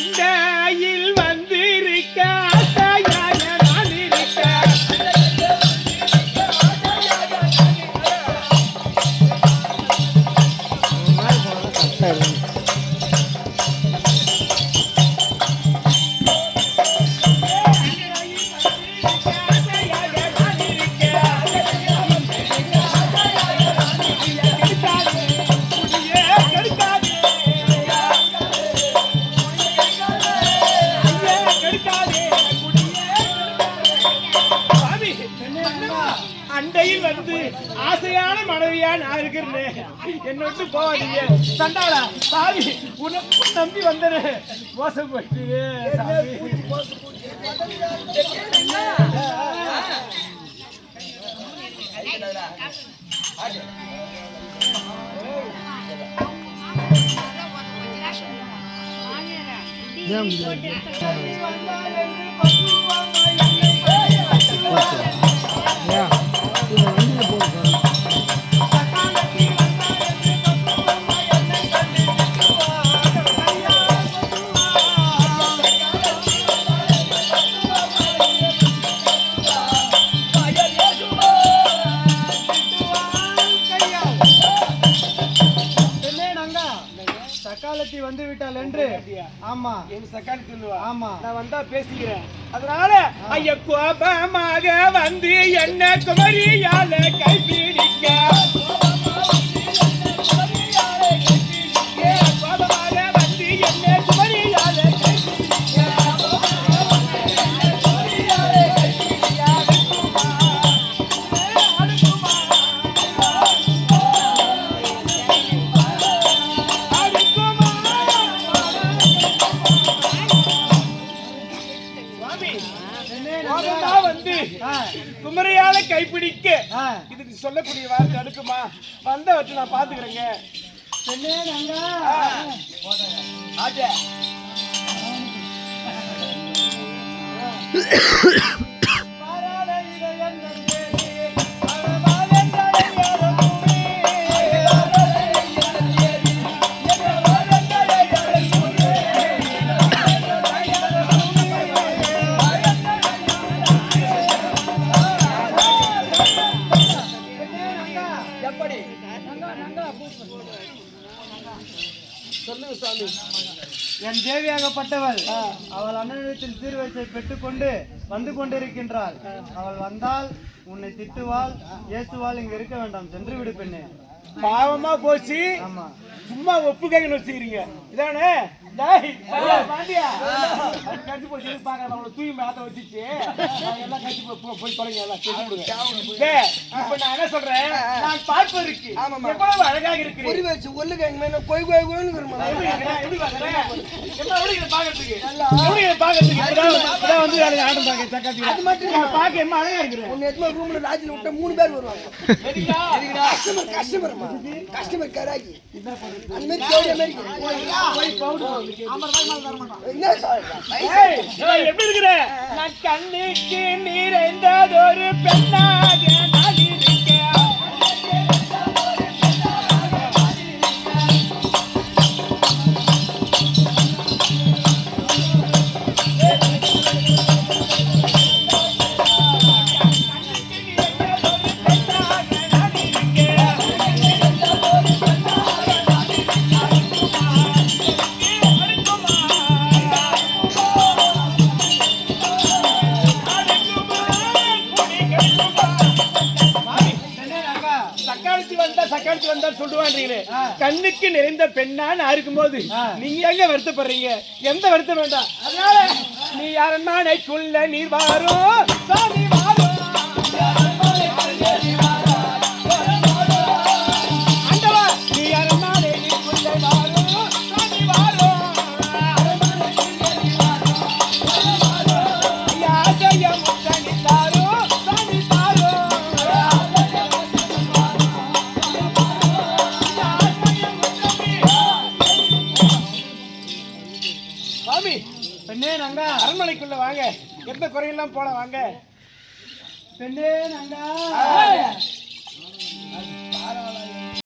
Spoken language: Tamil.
அண்டையில் வந்திருக்க ஆசையாக நான் அண்டையில் வந்து ஆசையான மனைவியா நான் இருக்கிறேன். என்ன விட்டு போவாதீங்க சண்டாளா சாமி உன்னை நம்பி வந்தேன். மோசம் போயிட்டு சாமி. சக்காலத்தி வந்து விட்டால் என்று ஆமா. என் சக்காளி தின்னுவா ஆமா. நான் வந்தா பேசிக்கிறேன். அதனால ஐய கோபமாக வந்து என்ன குமரியால கைப்பிடிக்க. வந்து குமரியால கைப்பிடிக்க. இதுக்கு சொல்லக்கூடிய வார்த்தை அடுக்குமா? வந்த வச்சு நான் பாத்துக்கிறேங்க ஆச்சே. சொல்லுங்க சாமி. என் தேவியாகப்பட்டவள் அவள் அண்ணனிடத்தில் சீர்வரிசை பெற்றுக்கொண்டு வந்து கொண்டிருக்கின்றாள் அவள் வந்தால் உன்னை திட்டுவாள் ஏசுவாள் இங்க இருக்க வேண்டாம் சென்று விடு பெண்ணே. பாவமா போச்சு. சும்மா ஒப்பு கேட்கணும் வச்சுக்கிறீங்க. இதானே? அழகாக எங்க மேல கொய் கொய் மூணு பேர் வருவாங்க? கஸ்டமர் கஸ்டமர் கராக்கி அந்த மாதிரி எப்படி இருக்கிறேன்? நான் கண்ணுக்கு நிறைந்ததொரு பெண்ணாக சக்காளத்தி வந்தா சக்காளத்தி வந்தா சொல்லுவான்றீங்களே. கண்ணுக்கு நிறைந்த பெண்ணா நான் இருக்கும்போது. நீங்க எங்க வருத்தப்படுறீங்க? எந்த வருத்தம் வேண்டாம். அதனால. நீ அரண்மனைக்குள்ள நீர் வாரும் சாமி பெண்ணே நங்கா அரண்மனைக்குள்ள வாங்க. எந்த குறையெல்லாம் போல வாங்க. பெண்ணே நங்கா.